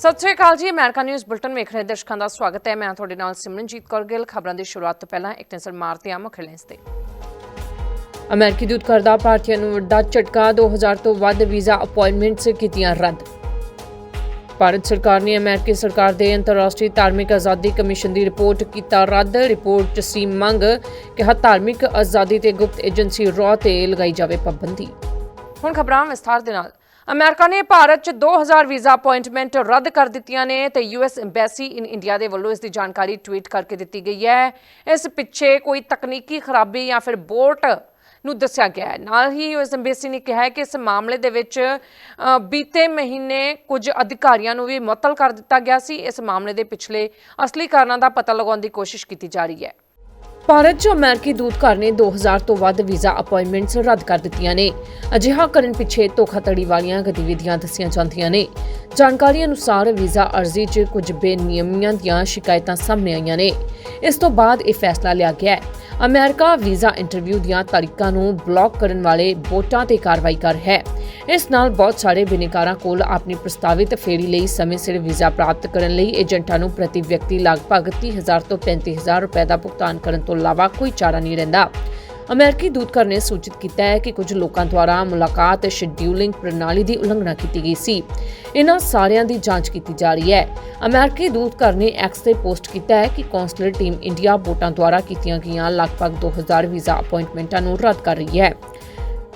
ਸਤਿ ਸ਼੍ਰੀ ਅਕਾਲ ਜੀ, America news bulletin ਵੇਖ ਰਹੇ ਦਰਸ਼ਕਾਂ ਦਾ ਸਵਾਗਤ ਹੈ। ਮੈਂ ਤੁਹਾਡੇ ਨਾਲ ਸਿਮਰਨਜੀਤ ਕੌਰ ਗਿੱਲ। ਖਬਰਾਂ ਦੀ ਸ਼ੁਰੂਆਤ ਤੋਂ ਪਹਿਲਾਂ ਇੱਕ ਨਜ਼ਰ ਮਾਰਦੇ ਹਾਂ ਮੁੱਖ ਹੈਡਲਾਈਨਸ ਤੇ। ਅਮਰੀਕੀ ਦੂਤ ਕਰਦਾ ਭਾਰਤੀਆਂ ਨੂੰ ਵੱਡਾ ਝਟਕਾ 2000 ਤੋਂ ਵੱਧ ਵੀਜ਼ਾ ਅਪਾਇੰਟਮੈਂਟਸ ਕੀਤੀਆਂ ਰੱਦ। ਭਾਰਤ ਸਰਕਾਰ ਨੇ ਅਮਰੀਕੀ ਸਰਕਾਰ ਦੇ ਅੰਤਰਰਾਸ਼ਟਰੀ ਧਾਰਮਿਕ ਆਜ਼ਾਦੀ ਕਮਿਸ਼ਨ ਦੀ ਰਿਪੋਰਟ ਕੀਤਾ ਰੱਦ। ਰਿਪੋਰਟ 'ਚ ਸੀ ਮੰਗ ਕਿ ਹਰ ਧਾਰਮਿਕ ਆਜ਼ਾਦੀ ਤੇ ਗੁਪਤ ਏਜੰਸੀ ਰॉ ਤੇ ਲਗਾਈ ਜਾਵੇ ਪਾਬੰਦੀ। ਹੁਣ ਖਬਰਾਂ ਵਿਸਥਾਰ ਦੇ ਨਾਲ। ਅਮਰੀਕਾ ਨੇ ਭਾਰਤ 'ਚ 2000 ਵੀਜ਼ਾ ਅਪਾਇੰਟਮੈਂਟ ਰੱਦ ਕਰ ਦਿੱਤੀਆਂ ਨੇ ਤੇ ਯੂਐਸ ਐਮਬੈਸੀ ਇਨ ਇੰਡੀਆ ਦੇ ਵੱਲੋਂ ਇਸ ਦੀ ਜਾਣਕਾਰੀ ਟਵੀਟ ਕਰਕੇ ਦਿੱਤੀ ਗਈ ਹੈ। ਇਸ ਪਿੱਛੇ ਕੋਈ ਤਕਨੀਕੀ ਖਰਾਬੀ ਜਾਂ ਫਿਰ ਬੋਟ ਨੂੰ ਦੱਸਿਆ ਗਿਆ ਹੈ। ਨਾਲ ਹੀ ਯੂਐਸ ਐਮਬੈਸੀ ਨੇ ਕਿਹਾ ਹੈ ਕਿ ਇਸ ਮਾਮਲੇ ਦੇ ਵਿੱਚ ਬੀਤੇ ਮਹੀਨੇ ਕੁਝ ਅਧਿਕਾਰੀਆਂ ਨੂੰ ਵੀ ਮੁਅੱਤਲ ਕਰ ਦਿੱਤਾ ਗਿਆ ਸੀ। ਇਸ ਮਾਮਲੇ ਦੇ ਪਿਛਲੇ ਅਸਲੀ ਕਾਰਨਾਂ ਦਾ ਪਤਾ ਲਗਾਉਣ ਦੀ ਕੋਸ਼ਿਸ਼ ਕੀਤੀ ਜਾ ਰਹੀ ਹੈ। ਭਾਰਤ 'ਚ ਅਮਰੀਕੀ ਦੂਤਘਰ ਨੇ 2000 ਤੋਂ ਵੱਧ ਵੀਜ਼ਾ ਅਪਾਇੰਟਮੈਂਟਸ ਰੱਦ ਕਰ ਦਿੱਤੀਆਂ ਨੇ। ਅਜਿਹਾ ਕਰਨ ਪਿੱਛੇ ਧੋਖਾਧੜੀ ਵਾਲੀਆਂ ਗਤੀਵਿਧੀਆਂ ਦੱਸੀਆਂ ਜਾਂਦੀਆਂ ਨੇ। ਜਾਣਕਾਰੀ ਅਨੁਸਾਰ ਵੀਜ਼ਾ ਅਰਜ਼ੀ 'ਚ ਕੁਝ ਬੇਨਿਯਮੀਆਂ ਦੀਆਂ ਸ਼ਿਕਾਇਤਾਂ ਸਾਹਮਣੇ ਆਈਆਂ ਨੇ। ਇਸ ਤੋਂ ਬਾਅਦ ਇਹ ਫੈਸਲਾ ਲਿਆ ਗਿਆ ਹੈ। ਅਮਰੀਕਾ ਵੀਜ਼ਾ ਇੰਟਰਵਿਊ ਦੀਆਂ ਤਾਰੀਖਾਂ ਨੂੰ ਬਲੌਕ ਕਰਨ ਵਾਲੇ ਵੋਟਾਂ ਤੇ ਕਾਰਵਾਈ ਕਰ ਹੈ। ਇਸ ਨਾਲ ਬਹੁਤ ਸਾਰੇ ਬਿਨੇਕਾਰਾਂ ਕੋਲ ਆਪਣੀ ਪ੍ਰਸਤਾਵਿਤ ਫੇਰੀ ਲਈ ਸਮੇਂ ਸਿਰ ਵੀਜ਼ਾ ਪ੍ਰਾਪਤ ਕਰਨ ਲਈ ਏਜੰਟਾਂ ਨੂੰ ਪ੍ਰਤੀ ਵਿਅਕਤੀ ਲਗਭਗ 30000 ਤੋਂ 35000 ਰੁਪਏ ਦਾ ਭੁਗਤਾਨ ਕਰਨ ਤੋਂ ਇਲਾਵਾ ਕੋਈ ਚਾਰਾ ਨਹੀਂ ਰਹਿੰਦਾ। ਅਮਰੀਕੀ ਦੂਤਘਰ ਨੇ ਸੂਚਿਤ ਕੀਤਾ ਹੈ ਕਿ ਕੁਝ ਲੋਕਾਂ ਦੁਆਰਾ ਮੁਲਾਕਾਤ ਸ਼ੈਡਿਊਲਿੰਗ ਪ੍ਰਣਾਲੀ ਦੀ ਉਲੰਘਣਾ ਕੀਤੀ ਗਈ ਸੀ। ਇਹਨਾਂ ਸਾਰਿਆਂ ਦੀ ਜਾਂਚ ਕੀਤੀ ਜਾ ਰਹੀ ਹੈ। ਅਮਰੀਕੀ ਦੂਤਘਰ ਨੇ ਐਕਸ ਤੇ ਪੋਸਟ ਕੀਤਾ ਹੈ ਕਿ ਕੌਂਸਲਰ ਟੀਮ ਇੰਡੀਆ ਵੋਟਾਂ ਦੁਆਰਾ ਕੀਤੀਆਂ ਗਈਆਂ ਲਗਭਗ 2000 ਵੀਜ਼ਾ ਅਪਾਇੰਟਮੈਂਟਾਂ ਨੂੰ ਰੱਦ ਕਰ ਰਹੀ ਹੈ।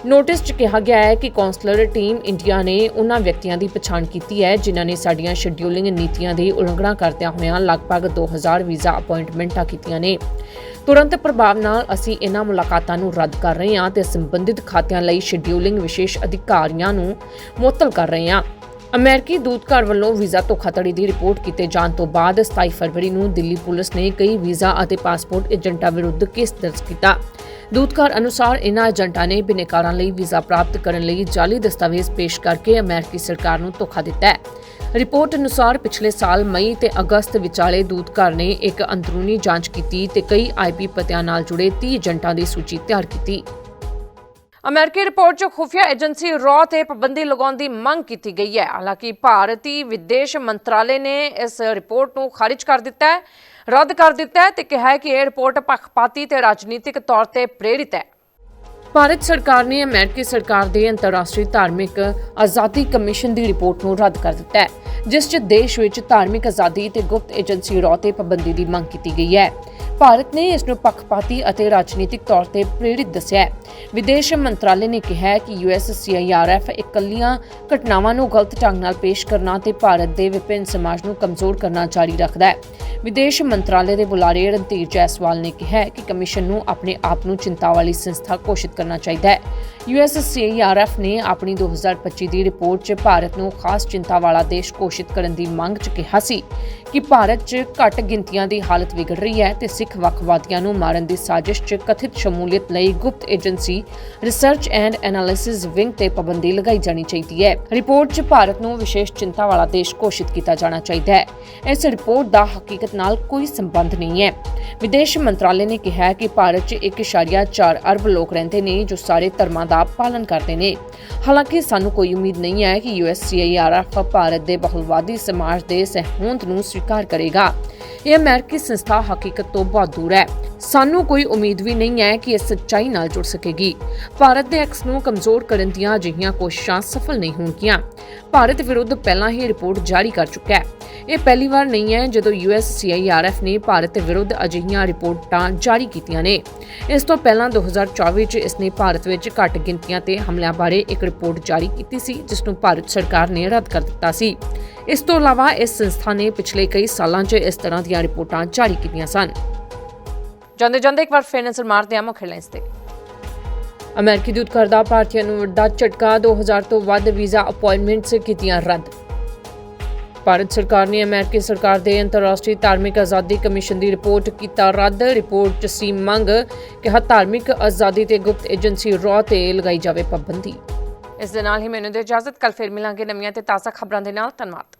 ਨੋਟਿਸ 'ਚ ਕਿਹਾ ਗਿਆ ਹੈ ਕਿ ਕੌਂਸਲਰ ਟੀਮ ਇੰਡੀਆ ਨੇ ਉਹਨਾਂ ਵਿਅਕਤੀਆਂ ਦੀ ਪਛਾਣ ਕੀਤੀ ਹੈ, ਜਿਨ੍ਹਾਂ ਨੇ ਸਾਡੀਆਂ ਸ਼ੈਡਿਊਲਿੰਗ ਨੀਤੀਆਂ ਦੀ ਉਲੰਘਣਾ ਕਰਦਿਆਂ ਹੋਇਆਂ ਲਗਭਗ 2000 ਵੀਜ਼ਾ ਅਪਾਇੰਟਮੈਂਟਾਂ ਕੀਤੀਆਂ ਨੇ। ਤੁਰੰਤ ਪ੍ਰਭਾਵ ਨਾਲ ਅਸੀਂ ਇਹਨਾਂ ਮੁਲਾਕਾਤਾਂ ਨੂੰ ਰੱਦ ਕਰ ਰਹੇ ਹਾਂ ਤੇ ਸੰਬੰਧਿਤ ਖਾਤਿਆਂ ਲਈ ਸ਼ੈਡਿਊਲਿੰਗ ਵਿਸ਼ੇਸ਼ ਅਧਿਕਾਰੀਆਂ ਨੂੰ ਮੁਅੱਤਲ ਕਰ ਰਹੇ ਹਾਂ। ਅਮਰੀਕੀ ਦੂਤਘਰ ਵੱਲੋਂ ਵੀਜ਼ਾ ਧੋਖਾਧੜੀ ਦੀ ਰਿਪੋਰਟ ਕੀਤੇ ਜਾਣ ਤੋਂ ਬਾਅਦ 27 ਫਰਵਰੀ ਨੂੰ ਦਿੱਲੀ ਪੁਲਿਸ ਨੇ ਕਈ ਵੀਜ਼ਾ ਅਤੇ ਪਾਸਪੋਰਟ ਏਜੰਟਾਂ ਵਿਰੁੱਧ ਕੇਸ ਦਰਜ ਕੀਤਾ। ਦੂਤਘਰ ਅਨੁਸਾਰ ਇਨ੍ਹਾਂ ਏਜੰਟਾਂ ਨੇ ਬਿਨੇਕਾਰਾਂ ਲਈ ਵੀਜ਼ਾ ਪ੍ਰਾਪਤ ਕਰਨ ਲਈ ਜਾਲੀ ਦਸਤਾਵੇਜ਼ ਪੇਸ਼ ਕਰਕੇ ਅਮਰੀਕੀ ਸਰਕਾਰ ਨੂੰ ਧੋਖਾ ਦਿੱਤਾ ਹੈ। ਰਿਪੋਰਟ ਅਨੁਸਾਰ ਪਿਛਲੇ ਸਾਲ ਮਈ ਤੇ ਅਗਸਤ ਵਿਚਾਲੇ ਦੂਤਘਰ ਨੇ ਇੱਕ ਅੰਦਰੂਨੀ ਜਾਂਚ ਕੀਤੀ ਤੇ ਕਈ ਆਈਪੀ ਪਤਿਆਂ ਨਾਲ ਜੁੜੇ 30 ਏਜੰਟਾਂ ਦੀ ਸੂਚੀ ਤਿਆਰ ਕੀਤੀ। ਅਮਰੀਕੀ ਰਿਪੋਰਟ 'ਚ ਖੁਫੀਆ ਏਜੰਸੀ ਰॉ ਤੇ ਪਾਬੰਦੀ ਲਗਾਉਣ ਦੀ ਮੰਗ ਕੀਤੀ ਗਈ ਹੈ। ਹਾਲਾਂਕਿ ਭਾਰਤੀ ਵਿਦੇਸ਼ ਮੰਤਰਾਲੇ ਨੇ ਇਸ ਰਿਪੋਰਟ ਨੂੰ ਖਾਰਿਜ ਕਰ ਦਿੱਤਾ ਹੈ। ਰੱਦ ਕਰ ਦਿੱਤਾ ਹੈ ਤੇ ਕਿਹਾ ਹੈ ਕਿ ਇਹ ਰਿਪੋਰਟ ਪੱਖਪਾਤੀ ਤੇ ਰਾਜਨੀਤਿਕ ਤੌਰ ਤੇ ਪ੍ਰੇਰਿਤ ਹੈ। ਭਾਰਤ ਸਰਕਾਰ ਨੇ ਅਮਰੀਕੀ ਸਰਕਾਰ ਦੇ ਅੰਤਰਰਾਸ਼ਟਰੀ ਧਾਰਮਿਕ ਆਜ਼ਾਦੀ ਕਮਿਸ਼ਨ ਦੀ ਰਿਪੋਰਟ ਨੂੰ ਰੱਦ ਕਰ ਦਿੱਤਾ ਹੈ, ਜਿਸ 'ਚ ਦੇਸ਼ ਵਿੱਚ ਧਾਰਮਿਕ ਆਜ਼ਾਦੀ ਤੇ ਗੁਪਤ ਏਜੰਸੀ ਰॉ ਤੇ ਪਾਬੰਦੀ ਦੀ ਮੰਗ ਕੀਤੀ ਗਈ ਹੈ। ਭਾਰਤ ਨੇ ਇਸ ਨੂੰ ਪੱਖਪਾਤੀ ਅਤੇ ਰਾਜਨੀਤਿਕ ਤੌਰ ਤੇ ਪ੍ਰੇਰਿਤ ਦੱਸਿਆ ਹੈ। ਵਿਦੇਸ਼ ਮੰਤਰਾਲੇ ਨੇ ਕਿਹਾ ਹੈ ਕਿ ਯੂਐਸ ਸੀਆਈਆਰਐਫ ਇਕੱਲੀਆਂ ਘਟਨਾਵਾਂ ਨੂੰ ਗਲਤ ਢੰਗ ਨਾਲ ਪੇਸ਼ ਕਰਨਾ ਤੇ ਭਾਰਤ ਦੇ ਵਿਭਿੰਨ ਸਮਾਜ ਨੂੰ ਕਮਜ਼ੋਰ ਕਰਨਾ ਜਾਰੀ ਰੱਖਦਾ ਹੈ। ਵਿਦੇਸ਼ ਮੰਤਰਾਲੇ ਦੇ ਬੁਲਾਰੇ ਰਣਧੀਰ ਜੈਸਵਾਲ ਨੇ ਕਿਹਾ ਕਿ ਕਮਿਸ਼ਨ ਨੂੰ ਆਪਣੇ ਆਪ ਨੂੰ ਚਿੰਤਾ ਵਾਲੀ ਸੰਸਥਾ ਘੋਸ਼ਿਤ ਕਰਨਾ ਚਾਹੀਦਾ ਹੈ। ਯੂਐਸ ਸੀਆਈਆਰਐਫ ਨੇ ਆਪਣੀ 2025 ਦੀ ਰਿਪੋਰਟ 'ਚ ਭਾਰਤ ਨੂੰ ਖਾਸ ਚਿੰਤਾ ਵਾਲਾ ਦੇਸ਼ ਘੋਸ਼ਿਤ ਕਰਨ ਦੀ ਮੰਗ 'ਚ ਕਿਹਾ ਸੀ ਕਿ ਭਾਰਤ 'ਚ ਘੱਟ ਗਿਣਤੀਆਂ ਦੀ ਹਾਲਤ ਵਿਗੜ ਰਹੀ ਹੈ ਤੇ ਸਿੱਖ ਵੱਖਵਾਦੀਆਂ ਨੂੰ ਮਾਰਨ ਦੀ ਸਾਜ਼ਿਸ਼ 'ਚ ਕਥਿਤ ਸ਼ਮੂਲੀਅਤ ਲਈ ਗੁਪਤ agency research and analysis wing ਤੇ ਪਾਬੰਦੀ ਲਗਾਈ ਜਾਣੀ ਚਾਹੀਦੀ ਹੈ। ਰਿਪੋਰਟ 'ਚ ਭਾਰਤ ਨੂੰ ਵਿਸ਼ੇਸ਼ ਚਿੰਤਾ ਵਾਲਾ ਦੇਸ਼ ਘੋਸ਼ਿਤ ਕੀਤਾ ਜਾਣਾ ਚਾਹੀਦਾ ਹੈ। ਇਸ ਰਿਪੋਰਟ ਦਾ ਹਕੀਕਤ ਨਾਲ ਕੋਈ ਸੰਬੰਧ ਨਹੀਂ ਹੈ। ਵਿਦੇਸ਼ ਮੰਤਰਾਲੇ ਨੇ ਕਿਹਾ ਕਿ ਭਾਰਤ 'ਚ 1.4 ਅਰਬ ਲੋਕ ਰਹਿੰਦੇ ਨੇ ਜੋ ਸਾਰੇ ਧਰਮਾਂ ਦਾ ਪਾਲਣ ਕਰਦੇ ਨੇ। ਹਾਲਾਂਕਿ ਸਾਨੂੰ ਕੋਈ ਉਮੀਦ ਨਹੀਂ ਹੈ ਕਿ ਯੂਐਸਸੀਆਈਆਰਐਫ ਭਾਰਤ ਦੇ ਬਹੁਲਵਾਦੀ ਸਮਾਜ ਦੇ ਸਹਿਹੋਂਦ ਨੂੰ ਸਵੀਕਾਰ ਕਰੇਗਾ। ਇਹ ਅਮਰੀਕੀ ਸੰਸਥਾ ਹਕੀਕਤ ਤੋਂ ਬਹੁਤ ਦੂਰ ਹੈ। ਸਾਨੂੰ ਕੋਈ ਉਮੀਦ ਵੀ ਨਹੀਂ ਹੈ ਕਿ ਇਹ ਸੱਚਾਈ ਨਾਲ ਜੁੜ ਸਕੇਗੀ। ਭਾਰਤ ਦੇ ਐਕਸ ਨੂੰ ਕਮਜ਼ੋਰ ਕਰਨ ਦੀਆਂ ਅਜਿਹੀਆਂ ਕੋਸ਼ਿਸ਼ਾਂ ਸਫਲ ਨਹੀਂ ਹੋਣਗੀਆਂ। ਭਾਰਤ ਵਿਰੁੱਧ ਪਹਿਲਾਂ ਹੀ ਰਿਪੋਰਟ ਜਾਰੀ ਕਰ ਚੁੱਕਾ ਹੈ। ਇਹ ਪਹਿਲੀ ਵਾਰ ਨਹੀਂ ਹੈ ਜਦੋਂ ਯੂਐਸਸੀਆਈਆਰਐਫ ਨੇ ਭਾਰਤ ਵਿਰੁੱਧ ਅਜਿਹੀਆਂ ਰਿਪੋਰਟਾਂ ਜਾਰੀ ਕੀਤੀਆਂ ਨੇ। ਇਸ ਤੋਂ ਪਹਿਲਾਂ 2024 ਵਿੱਚ ਇਸ ਨੇ ਭਾਰਤ ਵਿੱਚ ਘੱਟ ਗਿਣਤੀਆਂ ਤੇ ਹਮਲਿਆਂ ਬਾਰੇ ਇੱਕ ਰਿਪੋਰਟ ਜਾਰੀ ਕੀਤੀ ਸੀ, ਜਿਸ ਨੂੰ ਭਾਰਤ ਸਰਕਾਰ ਨੇ ਰੱਦ ਕਰ ਦਿੱਤਾ ਸੀ। ਇਸ ਤੋਂ ਇਲਾਵਾ ਇਸ ਸੰਸਥਾ ਨੇ ਪਿਛਲੇ ਕਈ ਸਾਲਾਂ 'ਚ ਇਸ ਤਰ੍ਹਾਂ ਦੀਆਂ ਰਿਪੋਰਟਾਂ ਜਾਰੀ ਕੀਤੀਆਂ ਸਨ। ਜਾਂਦੇ ਜਾਂਦੇ ਇੱਕ ਵਾਰ ਫੇਰ ਨਜ਼ਰ ਮਾਰਦੇ ਹਾਂ ਮੁੱਖ ਹੈਡਲਾਈਨਸ ਤੇ। ਅਮਰੀਕੀ ਦੂਤਘਰ ਦਾ ਭਾਰਤੀਆਂ ਨੂੰ ਵੱਡਾ ਝਟਕਾ 2000 ਤੋਂ ਵੱਧ ਵੀਜ਼ਾ ਅਪਾਇੰਟਮੈਂਟਸ ਕੀਤੀਆਂ ਰੱਦ। ਭਾਰਤ ਸਰਕਾਰ ਨੇ ਅਮਰੀਕੀ ਸਰਕਾਰ ਦੇ ਅੰਤਰਰਾਸ਼ਟਰੀ ਧਾਰਮਿਕ ਆਜ਼ਾਦੀ ਕਮਿਸ਼ਨ ਦੀ ਰਿਪੋਰਟ ਕੀਤਾ ਰੱਦ। ਰਿਪੋਰਟ 'ਚ ਸੀ ਮੰਗ ਕਿ ਹਰ ਧਾਰਮਿਕ ਆਜ਼ਾਦੀ ਤੇ ਗੁਪਤ ਏਜੰਸੀ ਰॉ ਤੇ ਲਗਾਈ ਜਾਵੇ ਪਾਬੰਦੀ। ਇਸ ਦੇ ਨਾਲ ਹੀ ਮੈਨੂੰ ਦੇ ਇਜਾਜ਼ਤ। ਕੱਲ ਫੇਰ ਮਿਲਾਂਗੇ ਨਵੀਆਂ ਤੇ ਤਾਜ਼ਾ ਖਬਰਾਂ ਦੇ ਨਾਲ। ਧੰਨਵਾਦ।